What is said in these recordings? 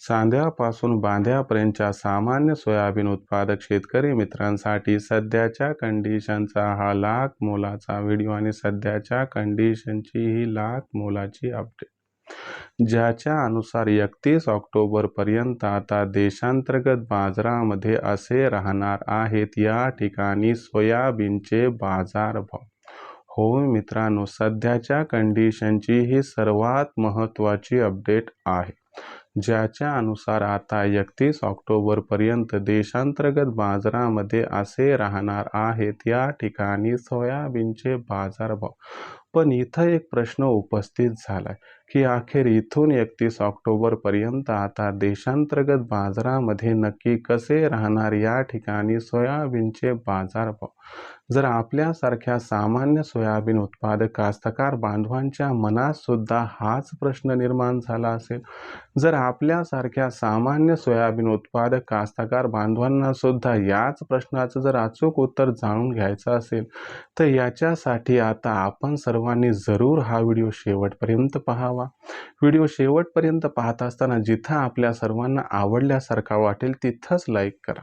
सांध्यापासून बांध्यापर्यंतच्या सामान्य सोयाबीन उत्पादक शेतकरी मित्रांसाठी सध्याच्या कंडिशनचा हा लाख मोलाचा व्हिडिओ आणि सध्याच्या कंडिशनची ही लाख मोलाची अपडेट ज्याच्या अनुसार एकतीस ऑक्टोबरपर्यंत आता देशांतर्गत बाजारामध्ये असे राहणार आहेत या ठिकाणी सोयाबीनचे बाजारभाव. हो मित्रांनो सध्याच्या कंडिशनची ही सर्वात महत्त्वाची अपडेट आहे. ज्याच्या अनुसार आता एकतीस ऑक्टोबरपर्यंत देशांतर्गत बाजारामध्ये असे राहणार आहेत या ठिकाणी सोयाबीनचे बाजारभाव. पण इथं एक प्रश्न उपस्थित झाला की अखेर इथून एकतीस ऑक्टोबरपर्यंत आता देशांतर्गत बाजारामध्ये नक्की कसे राहणार या ठिकाणी सोयाबीनचे बाजारभाव. जर आपल्यासारख्या सामान्य सोयाबीन उत्पादक कास्तकार बांधवांच्या मनात सुद्धा हाच प्रश्न निर्माण झाला असेल. जर आपल्यासारख्या सामान्य सोयाबीन उत्पादक कास्तकार बांधवांना सुद्धा याच प्रश्नाचं जर अचूक उत्तर जाणून घ्यायचं असेल तर याच्यासाठी आता आपण सर्वांनी जरूर हा व्हिडिओ शेवटपर्यंत पाहावा. व्हिडिओ शेवटपर्यंत पाहत असताना जिथं आपल्या सर्वांना आवडल्यासारखा वाटेल तिथंच लाईक करा.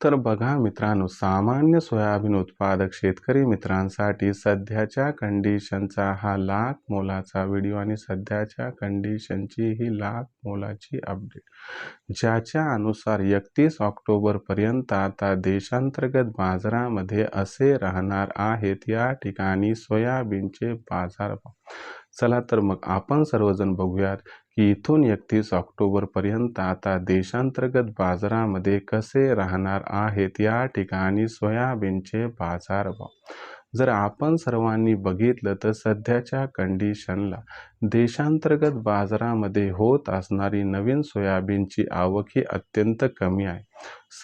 तर बघा मित्रांनो सामान्य सोयाबीन उत्पादक शेतकरी मित्रांसाठी सध्याच्या कंडिशनचा हा लाख मोलाचा व्हिडिओ आणि सध्याच्या कंडिशनची ही लाख मोलाची अपडेट ज्याच्या अनुसार एकतीस ऑक्टोबरपर्यंत आता देशांतर्गत बाजारामध्ये असे राहणार आहेत या ठिकाणी सोयाबीनचे बाजारभाव. चला तर मग आपण सर्वजण बघूयात की इथून एकतीस ऑक्टोबरपर्यंत आता देशांतर्गत बाजारामध्ये कसे राहणार आहेत या ठिकाणी सोयाबीनचे बाजारभाव जर आपण सर्वांनी बघितलं तर सध्याच्या कंडिशनला देशांतर्गत बाजारामध्ये होत असणारी नवीन सोयाबीनची आवक ही अत्यंत कमी आहे.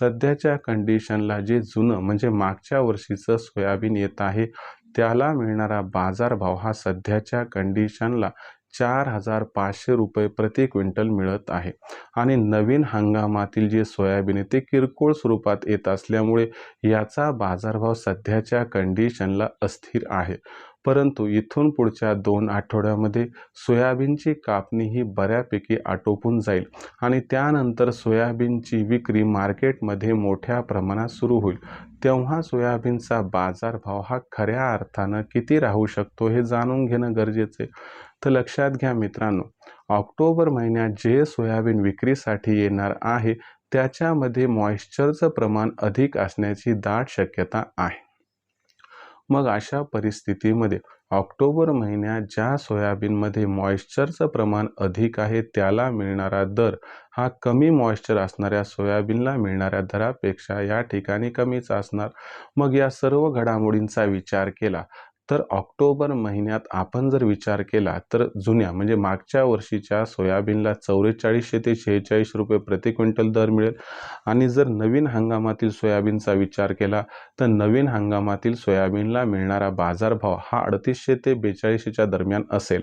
सध्याच्या कंडिशनला जे जुनं म्हणजे मागच्या वर्षीचं सोयाबीन येत आहे त्याला मिळणारा बाजारभाव हा सध्याच्या कंडिशनला चार हजार पाचशे रुपये प्रति क्विंटल मिळत आहे. आणि नवीन हंगामातील जे सोयाबीन आहे ते किरकोळ स्वरूपात येत असल्यामुळे याचा बाजारभाव सध्याच्या कंडिशनला अस्थिर आहे. परंतु इथून पुढच्या दोन आठवड्यामध्ये सोयाबीनची कापणी ही बऱ्यापैकी आटोपून जाईल आणि त्यानंतर सोयाबीनची विक्री मार्केटमध्ये मोठ्या प्रमाणात सुरू होईल. तेव्हा सोयाबीनचा बाजारभाव हा खऱ्या अर्थानं किती राहू शकतो हे जाणून घेणं गरजेचं आहे. तर लक्षात घ्या मित्रांनो ऑक्टोबर महिन्यात जे सोयाबीन विक्रीसाठी येणार आहे त्याच्यामध्ये मॉइश्चरचं प्रमाण अधिक असण्याची दाट शक्यता आहे. मग अशा परिस्थितीमध्ये ऑक्टोबर महिन्यात ज्या सोयाबीनमध्ये मॉइश्चरचं प्रमाण अधिक आहे त्याला मिळणारा दर हा कमी मॉइश्चर असणाऱ्या सोयाबीनला मिळणाऱ्या दरापेक्षा या ठिकाणी कमीच असणार. मग या सर्व घडामोडींचा विचार केला. तर ऑक्टोबर महिन्यात आपण जर विचार केला तर जुन्या म्हणजे मागच्या वर्षीच्या सोयाबीनला चौवेचाळीसशे ते शेहेचाळीस रुपये प्रति क्विंटल दर मिळेल. आणि जर नवीन हंगामातील सोयाबीनचा विचार केला तर नवीन हंगामातील सोयाबीनला मिळणारा बाजारभाव हा अडतीसशे ते बेचाळीसशेच्या दरम्यान असेल.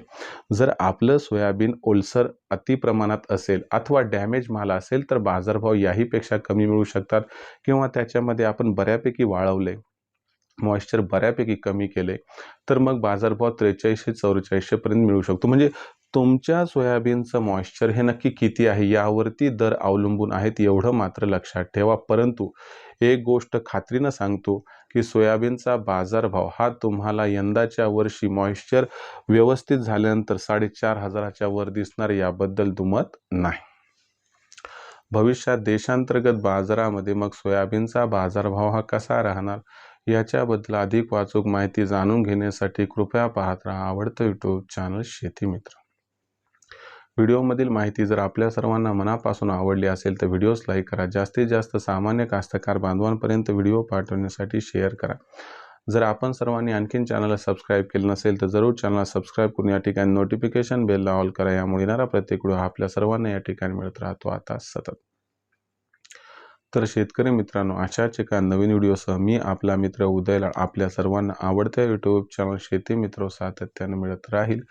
जर आपलं सोयाबीन ओलसर अतिप्रमाणात असेल अथवा डॅमेज माल असेल तर बाजारभाव याहीपेक्षा कमी मिळू शकतात किंवा त्याच्यामध्ये आपण बऱ्यापैकी वाळवले मॉइश्चर बऱ्यापैकी कमी केले तर मग बाजारभाव त्रेचाळीसशे चौवेचाळीसशेपर्यंत मिळू शकतो. म्हणजे तुमच्या सोयाबीनचं मॉइश्चर हे नक्की किती आहे? यावरती दर अवलंबून आहेत एवढं मात्र लक्षात ठेवा. परंतु एक गोष्ट खात्रीनं सांगतो की सोयाबीनचा बाजारभाव हा तुम्हाला यंदाच्या वर्षी मॉइश्चर व्यवस्थित झाल्यानंतर साडेचार हजाराच्या वर दिसणार याबद्दल दुमत नाही. भविष्यात देशांतर्गत बाजारामध्ये मग सोयाबीनचा बाजारभाव हा कसा राहणार? याच्याबद्दल अधिक वाचूक माहिती जाणून घेण्यासाठी कृपया पाहत राहा आवडतं यूट्यूब चॅनल शेती मित्र. व्हिडिओमधील माहिती जर आपल्या सर्वांना मनापासून आवडली असेल तर व्हिडिओज लाईक करा. जास्तीत जास्त सामान्य कास्तकार बांधवांपर्यंत व्हिडिओ पाठवण्यासाठी शेअर करा. जर आपण सर्वांनी आणखीन चॅनलला सबस्क्राईब केलं नसेल तर जरूर चॅनलला सबस्क्राईब करून या ठिकाणी नोटिफिकेशन बेलला ऑल करा. यामुळे येणारा प्रत्येक व्हिडिओ आपल्या सर्वांना या ठिकाणी मिळत राहतो. आता सतत तर शेतकरी मित्रांनो अशाच एका नवीन व्हिडिओसह मी आपला मित्र उदयला आपल्या सर्वांना आवडत्या यूट्यूब चॅनल शेती मित्र सातत्यानं मिळत राहील.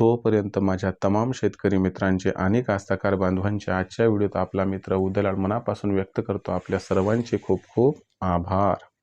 तोपर्यंत माझ्या तमाम शेतकरी मित्रांचे आणि कास्तकार बांधवांचे आजच्या व्हिडिओत आपला मित्र उदयलाड मनापासून व्यक्त करतो. आपल्या सर्वांचे खूप खूप आभार.